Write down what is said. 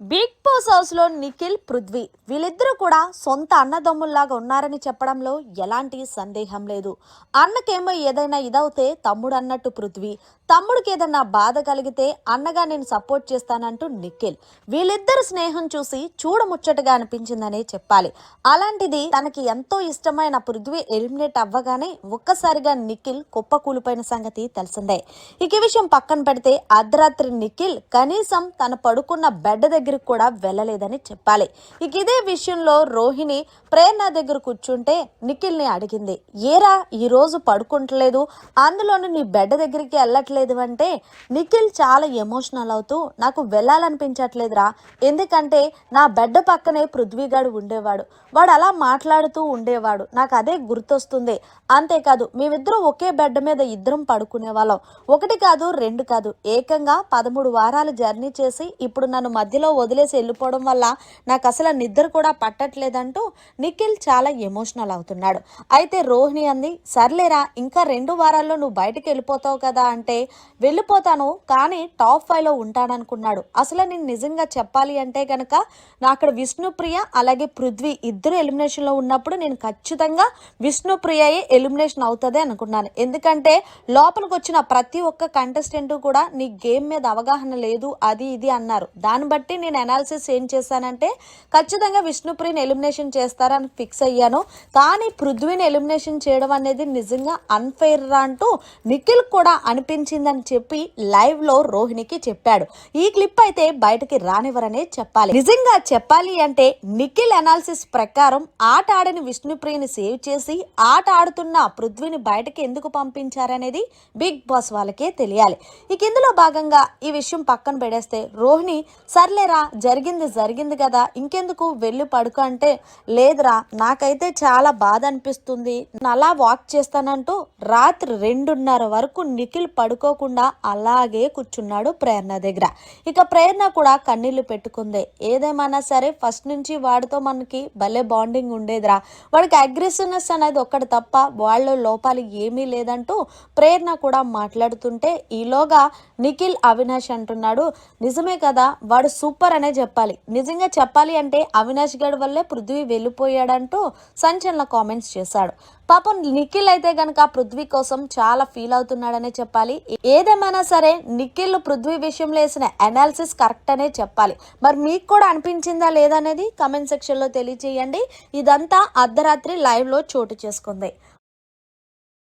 Big boss హౌస్లో నిఖిల్ పృథ్వీ వీళ్ళిద్దరూ కూడా సొంత అన్నదమ్ముల్లాగా ఉన్నారని చెప్పడంలో ఎలాంటి సందేహం లేదు. అన్నకేమో ఏదైనా ఇదవుతే తమ్ముడు అన్నట్టు పృథ్వీ తమ్ముడికి ఏదైనా బాధ కలిగితే అన్నగా నేను సపోర్ట్ చేస్తానంటూ నిఖిల్. వీళ్ళిద్దరు స్నేహం చూసి చూడముచ్చటగా అనిపించిందనే చెప్పాలి. అలాంటిది తనకి ఎంతో ఇష్టమైన పృథ్వీ ఎలిమినేట్ అవ్వగానే ఒక్కసారిగా నిఖిల్ కుప్ప కూలిపోయిన సంగతి తెలిసిందే. ఇక విషయం పక్కన పెడితే అర్ధరాత్రి నిఖిల్ కనీసం తను పడుకున్న బెడ్ దగ్గరికి కూడా వెళ్ళలేదని చెప్పాలి. ఇక ఇదే విషయంలో రోహిణి ప్రేరణ దగ్గర కూర్చుంటే నిఖిల్ని అడిగింది ఏరా ఈ రోజు పడుకుంటలేదు అందులోనూ నీ బెడ్ దగ్గరికి వెళ్ళట్లేదు అంటే నిఖిల్ చాలా ఎమోషనల్ అవుతూ నాకు వెళ్ళాలనిపించట్లేదురా ఎందుకంటే నా బెడ్ పక్కనే పృథ్వీగాడు ఉండేవాడు. వాడు అలా మాట్లాడుతూ ఉండేవాడు. నాకు అదే గుర్తొస్తుంది. అంతేకాదు మేమిద్దరం ఒకే బెడ్ మీద ఇద్దరం పడుకునే వాళ్ళం. ఒకటి కాదు రెండు కాదు. ఏకంగా పదమూడు వారాలు జర్నీ చేసి ఇప్పుడు నన్ను మధ్యలో వదిలేసి వెళ్ళిపోవడం వల్ల నాకు అసలు నిద్ర కూడా పట్టట్లేదంటూ నిఖిల్ చాలా ఎమోషనల్ అవుతున్నాడు. అయితే రోహిణి అంది సర్లేరా ఇంకా రెండు వారాల్లో నువ్వు బయటకు వెళ్ళిపోతావు కదా అంటే వెళ్ళిపోతాను కానీ టాప్ ఫైవ్లో ఉంటాననుకున్నాడు. అసలు నేను నిజంగా చెప్పాలి అంటే కనుక నా అక్కడ విష్ణుప్రియ అలాగే పృథ్వీ ఇద్దరు ఎలిమినేషన్లో ఉన్నప్పుడు నేను ఖచ్చితంగా విష్ణుప్రియయే ఎలిమినేషన్ అవుతుంది అనుకున్నాను. ఎందుకంటే లోపలికి వచ్చిన ప్రతి ఒక్క కంటెస్టెంట్ కూడా నీ గేమ్ మీద అవగాహన లేదు అది ఇది అన్నారు. దాన్ని బట్టి నేను అనాలిసిస్ ఏం చేశానంటే ఖచ్చితంగా విష్ణుప్రియని ఎలిమినేషన్ చేస్తారని ఫిక్స్ అయ్యాను. కానీ పృథ్వీని ఎలిమినేషన్ చేయడం అనేది నిజంగా అన్ఫెయిర్ రా అంటూ నిఖిల్ కూడా అనిపించిందని చెప్పి లైవ్లో రోహిణికి చెప్పాడు. ఈ క్లిప్ అయితే బయటకి రానివ్వరనే చెప్పాలి. నిజంగా చెప్పాలి అంటే నిఖిల్ అనాలిసిస్ ప్రకారం ఆట ఆడని విష్ణుప్రియని సేవ్ చేసి ఆట ఆడుతున్న పృథ్వీని బయటకి ఎందుకు పంపించారనేది బిగ్ బాస్ వాళ్ళకే తెలియాలి. ఇక ఇందులో భాగంగా ఈ విషయం పక్కన పెడేస్తే రోహిణి సర్లేరా జరిగింది జరిగింది కదా. ఇంకెందుకు? వెళ్ళి పడుకో అంటే లేదురా. నాకైతే చాలా బాధ అనిపిస్తుంది. నేను అలా వాక్ చేస్తానంటూ రాత్రి రెండున్నర వరకు నిఖిల్ పడుకోకుండా అలాగే కూర్చున్నాడు ప్రేరణ దగ్గర. ఇక ప్రేరణ కూడా కన్నీళ్ళు పెట్టుకుంది. ఏదేమైనా సరే ఫస్ట్ నుంచి వాడితో మనకి భలే బాండింగ్ ఉండేదిరా. వాడికి అగ్రెసివ్నెస్ అనేది ఒక్కటి తప్ప వాళ్ళ లోపాలు ఏమీ లేదంటూ ప్రేరణ కూడా మాట్లాడుతుంటే ఈలోగా నిఖిల్ అవినాష్ అంటున్నాడు నిజమే కదా వాడు సూపర్ సూపర్ అనే చెప్పాలి. నిజంగా చెప్పాలి అంటే అవినాష్ గడ్ వల్లే పృథ్వీ వెళ్ళిపోయాడంటూ సంచలన కామెంట్స్ చేశాడు. పాపం నిఖిల్ అయితే గనక పృథ్వీ కోసం చాలా ఫీల్ అవుతున్నాడనే చెప్పాలి. ఏదేమైనా సరే నిఖిల్ పృథ్వీ విషయంలో వేసిన అనాలిసిస్ కరెక్ట్ అనే చెప్పాలి. మరి మీకు కూడా అనిపించిందా లేదనేది కమెంట్ సెక్షన్లో తెలియచేయండి. ఇదంతా అర్ధరాత్రి లైవ్లో చోటు చేసుకుంది.